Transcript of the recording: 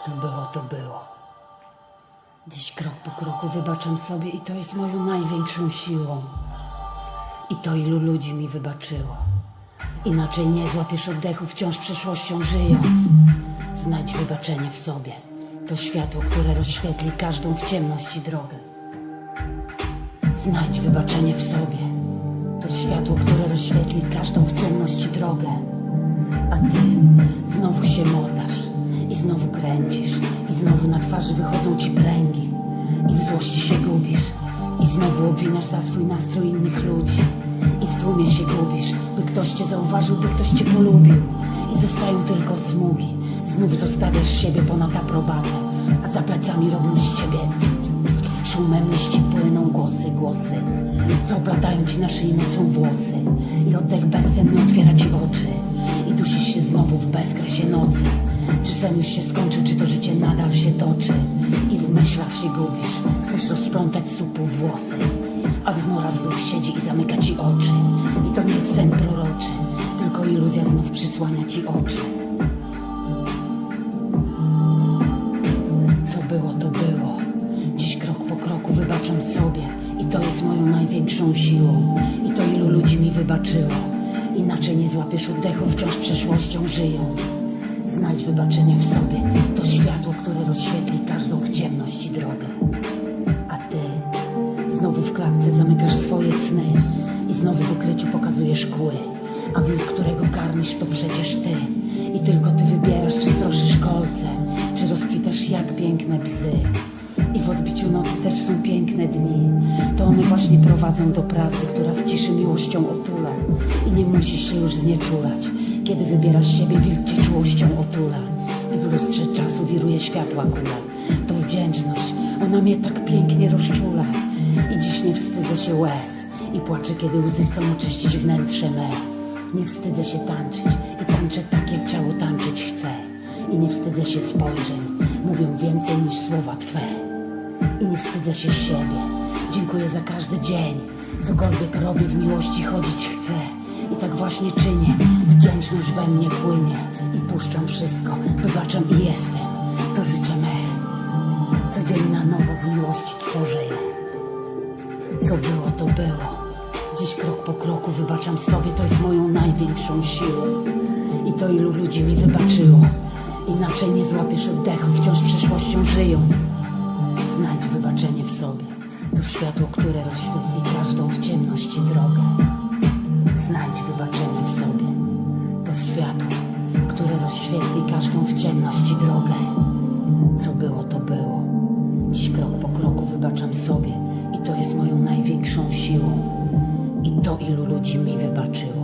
Co było, to było. Dziś krok po kroku wybaczam sobie i to jest moją największą siłą. I to ilu ludzi mi wybaczyło. Inaczej nie złapiesz oddechu wciąż przeszłością żyjąc. Znajdź wybaczenie w sobie. To światło, które rozświetli każdą w ciemności drogę. Znajdź wybaczenie w sobie. To światło, które rozświetli każdą w ciemności drogę. A ty znowu się motasz znowu kręcisz i znowu na twarzy wychodzą ci pręgi. I w złości się gubisz i znowu obwinasz za swój nastrój innych ludzi. I w tłumie się gubisz, by ktoś cię zauważył, by ktoś cię polubił. I zostają tylko smugi. Znów zostawiasz siebie ponad aprobatę, a za plecami robią z ciebie. Szumem liści płyną głosy, głosy Co oplatają ci na szyi włosy. I oddech bezsenny otwiera ci oczy. I dusisz się znowu w bezkresie nocy Czy sen już się skończył, czy to życie nadal się toczy I w myślach się gubisz Chcesz rozplątać supu włosy A zmora znów siedzi i zamyka ci oczy I to nie jest sen proroczy Tylko iluzja znów przysłania ci oczy Co było, to było. Dziś krok po kroku wybaczam sobie i to jest moją największą siłą. I to ilu ludzi mi wybaczyło. Inaczej nie złapiesz oddechu wciąż przeszłością żyjąc. Znajdź wybaczenie w sobie. To światło, które rozświetli każdą w ciemności drogę. A ty znowu w klatce zamykasz swoje sny i znowu w ukryciu pokazujesz kły. A wilk, którego karmisz, to przecież ty. I tylko ty wybierasz, czy stroszysz kolce, czy rozkwitasz jak piękne bzy. I w odbiciu nocy też są piękne dni. To one właśnie prowadzą do prawdy, która w ciszy miłością otula. I nie musisz się już znieczulać. Kiedy wybierasz siebie, wilk cię czułością otula. W lustrze czasu wiruje światła kula. To wdzięczność, ona mnie tak pięknie rozczula. I dziś nie wstydzę się łez. I płaczę, kiedy łzy chcą oczyścić wnętrze me. Nie wstydzę się tańczyć i tańczę tak, jak ciało tańczyć chce. I nie wstydzę się spojrzeń, mówią więcej niż słowa Twe. I nie wstydzę się siebie, dziękuję za każdy dzień. Cokolwiek robię, w miłości chodzić chcę. Tak właśnie czynię, wdzięczność we mnie płynie. I puszczam wszystko, wybaczam i jestem. To życie me. Codziennie na nowo w miłości tworzę je. Co było, to było. Dziś krok po kroku wybaczam sobie, to jest moją największą siłą. I to ilu ludzi mi wybaczyło. Inaczej nie złapiesz oddechu, wciąż przeszłością żyjąc. Znajdź wybaczenie w sobie. To światło, które rozświetli każdą w ciemności drogę. Znajdź wybaczenie w sobie. To światło, które rozświetli każdą w ciemności drogę. Co było, to było. Dziś krok po kroku wybaczam sobie i to jest moją największą siłą. I to ilu ludzi mi wybaczyło.